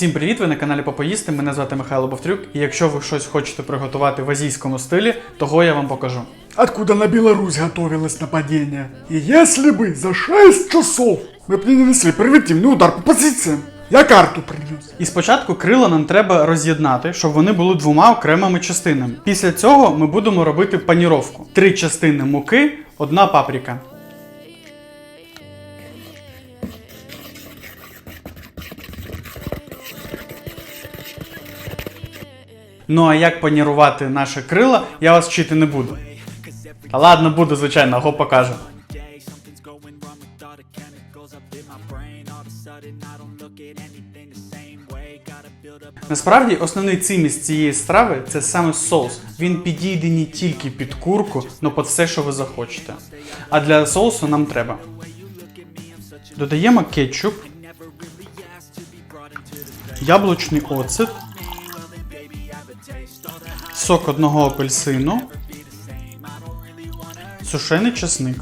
Всім привіт! Ви на каналі Попоїсти. Мене звати Михайло Бовтрюк. І якщо ви щось хочете приготувати в азійському стилі, того я вам покажу. Откуда на Беларусь готовилось нападение. И если бы за 6 часов мы принесли превентивный удар по позициям, я карту принес. І спочатку крила нам треба роз'єднати, щоб вони були двома окремими частинами. Після цього ми будемо робити паніровку: три частини муки, одна паприка. Ну а як панірувати наші крила, я вас вчити не буду. Та ладно, буду, звичайно, го up Насправді основний цінність цієї страви це саме соус. Він підійде не тільки під курку, але під все, що ви захочете. А для соусу нам треба. Додаємо кетчуп, яблучний оцет, сок одного апельсину, сушений чесник.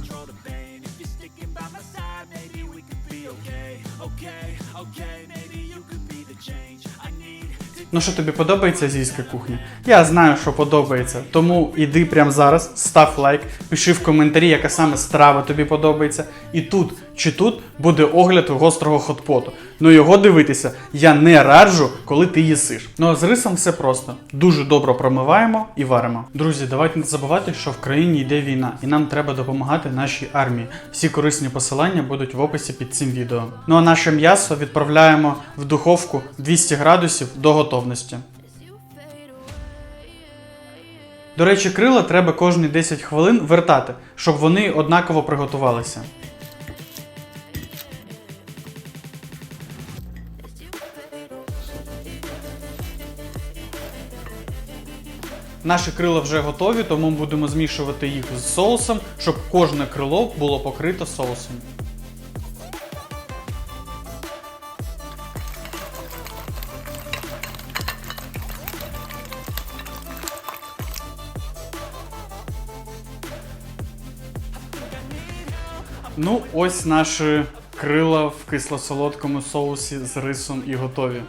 Ну що тобі подобається азійська кухня? Я знаю, що подобається. Тому іди прямо зараз, став лайк, пиши в коментарі, яка саме страва тобі подобається. І тут чи тут буде огляд гострого хотпоту. Ну його дивитися я не раджу, коли ти їсиш. Ну а з рисом все просто. Дуже добре промиваємо і варимо. Друзі, давайте не забувати, що в країні йде війна, і нам треба допомагати нашій армії. Всі корисні посилання будуть в описі під цим відео. Ну а наше м'ясо відправляємо в духовку 200 градусів до готовності. До речі, крила треба кожні 10 хвилин вертати, щоб вони однаково приготувалися. Наші крила вже готові, тому будемо змішувати їх з соусом, щоб кожне крило було покрито соусом. Ну, ось наші крила в кисло-солодкому соусі з рисом і готові.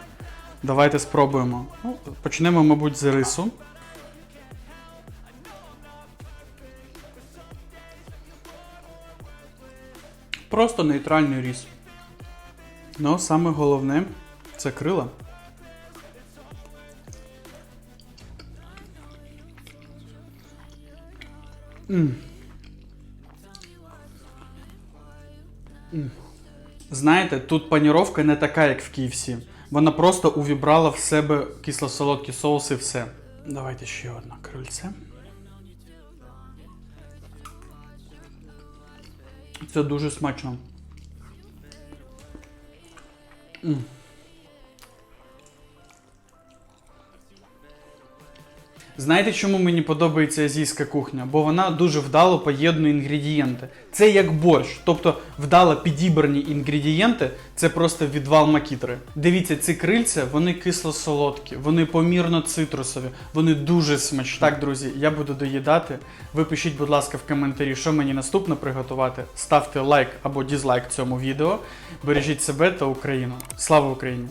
Давайте спробуємо. Ну, почнемо, мабуть, з рису. Просто нейтральний ріс. Ну, саме головне це крила. М. М. Знаєте, тут паніровка не така, як в KFC. Вона просто увібрала в себе кисло-солодкі соуси і все. Давайте ще одне крильце. Це дуже смачно. М. Знаєте, чому мені подобається азійська кухня? Бо вона дуже вдало поєднує інгредієнти. Це як борщ, тобто вдало підібрані інгредієнти це просто відвал макітри. Дивіться, ці крильця, вони кисло-солодкі, вони помірно цитрусові, вони дуже смачні. Так, друзі, я буду доїдати. Ви пишіть, будь ласка, в коментарі, що мені наступно приготувати. Ставте лайк або дізлайк цьому відео. Бережіть себе та Україну. Слава Україні!